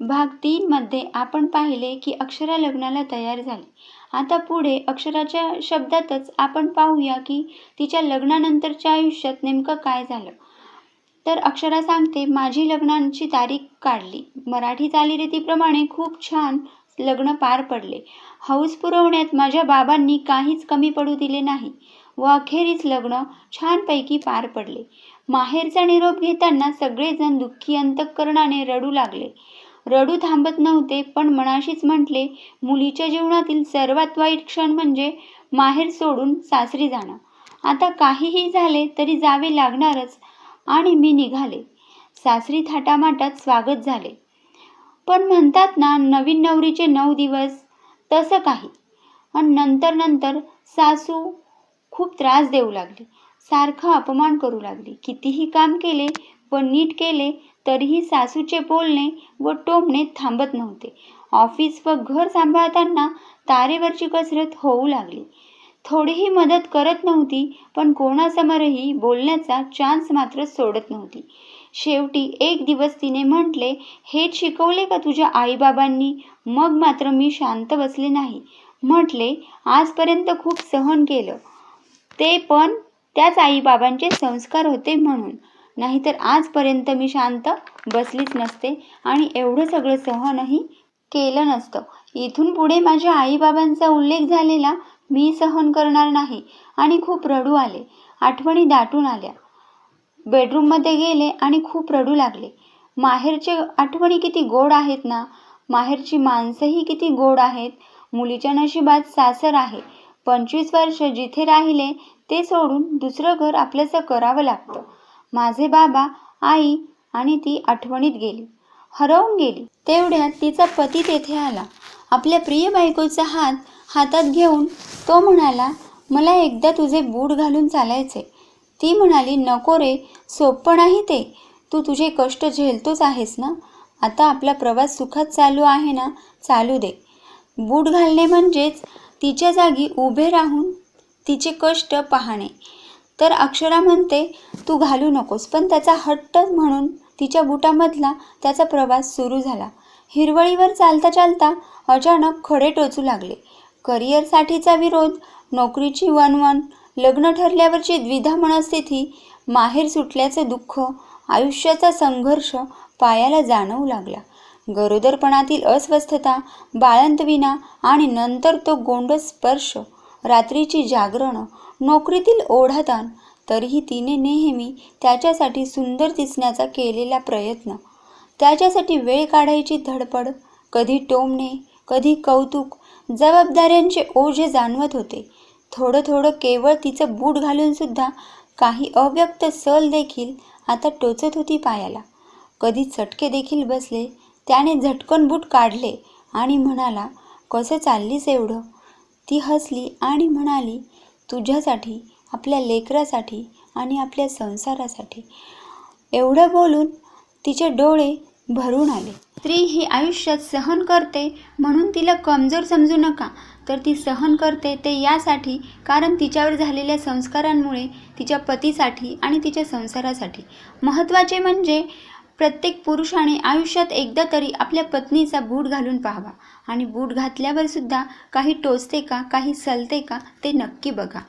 भाग तीनमध्ये आपण पाहिले की अक्षरा लग्नाला तयार झाली. आता पुढे अक्षराच्या शब्दातच आपण पाहूया की तिच्या लग्नानंतरच्या आयुष्यात नेमकं काय झालं. तर अक्षरा सांगते माझी लग्नांची तारीख काढली. मराठी चालीरीतीप्रमाणे खूप छान लग्न पार पडले. हौस पुरवण्यात माझ्या बाबांनी काहीच कमी पडू दिले नाही व अखेरीस लग्न छानपैकी पार पडले. माहेरचा निरोप घेताना सगळेजण दुःखी अंतःकरणाने रडू लागले. रडू थांबत नव्हते पण मनाशीच म्हटले मुलीच्या जीवनातील सर्वात वाईट क्षण म्हणजे माहेर सोडून सासरी जाणं. आता काहीही झाले तरी जावे लागणारच आणि मी निघाले. सासरी थाटामाटात स्वागत झाले. पण म्हणतात ना नवीन नवरीचे नऊ दिवस तसं काही. आणि नंतर नंतर सासू खूप त्रास देऊ लागली. सारखं अपमान करू लागली. कितीही काम केले व नीट केले तरीही सासूचे बोलणे व टोमणे थांबत नव्हते. ऑफिस व घर सांभाळताना तारेवरची कसरत होऊ लागली. थोडीही मदत करत नव्हती पण कोणासमोरही बोलण्याचा चान्स मात्र सोडत नव्हती. शेवटी एक दिवस तिने म्हटले हेच शिकवले का तुझ्या आईबाबांनी? मग मात्र मी शांत बसले नाही. म्हटले आजपर्यंत खूप सहन केलं. ते पण त्याच आईबाबांचे संस्कार होते म्हणून. नाहीतर आजपर्यंत मी शांत बसलीच नसते आणि एवढं सगळं सहनही केलं नसतं. इथून पुढे माझ्या आईबाबांचा उल्लेख झालेला मी सहन करणार नाही आणि खूप रडू आले. आठवणी दाटून आल्या. बेडरूममध्ये गेले आणि खूप रडू लागले. माहेरचे आठवणी किती गोड आहेत ना? माहेरची माणसंही किती गोड आहेत? मुलीच्या नशिबात सासर आहे. पंचवीस वर्ष जिथे राहिले ते सोडून दुसरं घर आपलंसं करावं लागतं. माझे बाबा आई आणि ती आठवणीत गेली. हरवून गेली. तेवढ्यात तिचा पती तेथे आला. आपल्या प्रिय बायकोचा हात हातात घेऊन तो म्हणाला मला एकदा तुझे बूट घालून चालायचे ती म्हणाली नको रे सोपं नाही ते. तू तुझे कष्ट झेलतोच आहेस ना? आता आपला प्रवास सुखात चालू आहे ना? चालू दे. बूट घालणे म्हणजेच तिच्या जागी उभे राहून तिचे कष्ट पाहणे. तर अक्षरा म्हणते तू घालू नकोस. पण त्याचा हट्ट म्हणून तिच्या बुटामधला त्याचा प्रवास सुरू झाला. हिरवळीवर चालता चालता अचानक खडे टोचू लागले. करिअरसाठीचा विरोध नोकरीची वनवन लग्न ठरल्यावरची द्विधा मनस्थिती माहेर सुटल्याचं दुःख आयुष्याचा संघर्ष पायाला जाणवू लागला. गरोदरपणातील अस्वस्थता बाळंतविना आणि नंतर तो गोंड स्पर्श रात्रीची जागरणं नोकरीतील ओढाताण तरीही तिने नेहमी त्याच्यासाठी सुंदर दिसण्याचा केलेला प्रयत्न. त्याच्यासाठी वेळ काढायची धडपड कधी टोमणे कधी कौतुक जबाबदाऱ्यांचे ओझे जाणवत होते. थोडं थोडं केवळ तिचं बूट घालूनसुद्धा काही अव्यक्त सल देखील आता टोचत होती पायाला. कधी चटके देखील बसले त्याने झटकन बूट काढले आणि म्हणाला कसं चाललीस एवढं? ती हसली आणि म्हणाली तुझ्यासाठी आपल्या लेकरासाठी आणि आपल्या संसारासाठी. एवढं बोलून तिचे डोळे भरून आले. स्त्री ही आयुष्यात सहन करते म्हणून तिला कमजोर समजू नका. तर ती सहन करते ते यासाठी कारण तिच्यावर झालेल्या संस्कारांमुळे तिच्या पतीसाठी आणि तिच्या संसारासाठी. महत्त्वाचे म्हणजे प्रत्येक पुरुषाने आयुष्यात एकदा तरी आपल्या पत्नीचा बूट घालून पाहावा. आणि बूट घातल्यावर सुद्धा काही टोचते का काही सलते का ते नक्की बघा.